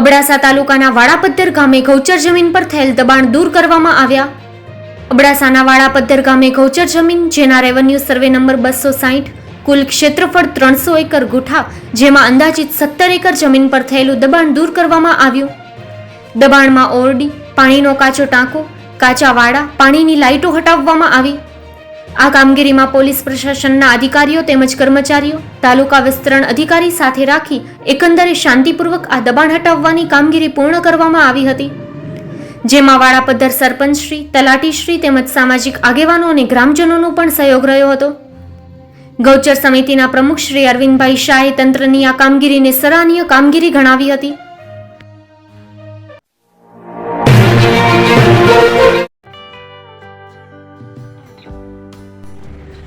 અબડાસા તાલુકાના વાડાપદ્ધર ગામે ગૌચર જમીન પર થયેલ દબાણ દૂર કરવામાં આવ્યા. અબડાસાના વાડાપદ્ધર ગામે ગૌચર જમીન, જેના રેવન્યુ સર્વે નંબર બસો સાહીઠ કુલ ક્ષેત્રફળ ત્રણસો એકર ગુઠા, જેમાં અંદાજિત સત્તર એકર જમીન પર થયેલું દબાણ દૂર કરવામાં આવ્યું. દબાણમાં ઓરડી, પાણીનો કાચો ટાંકો, કાચા વાડા, પાણીની લાઇટો હટાવવામાં આવી. આ કામગીરીમાં પોલીસ પ્રશાસનના અધિકારીઓ તેમજ કર્મચારીઓ, તાલુકા વિસ્તરણ અધિકારી સાથે રાખી એકંદરે શાંતિપૂર્વક આ દબાણ હટાવવાની કામગીરી પૂર્ણ કરવામાં આવી હતી. જેમાં વાડાપદ્ધર સરપંચશ્રી તલાટીશ્રી તેમજ સામાજિક આગેવાનો અને ગ્રામજનોનો પણ સહયોગ રહ્યો હતો. ગૌચર સમિતિના પ્રમુખ શ્રી અરવિંદભાઈ શાહે તંત્રની આ કામગીરીને સરાહનીય કામગીરી ગણાવી હતી.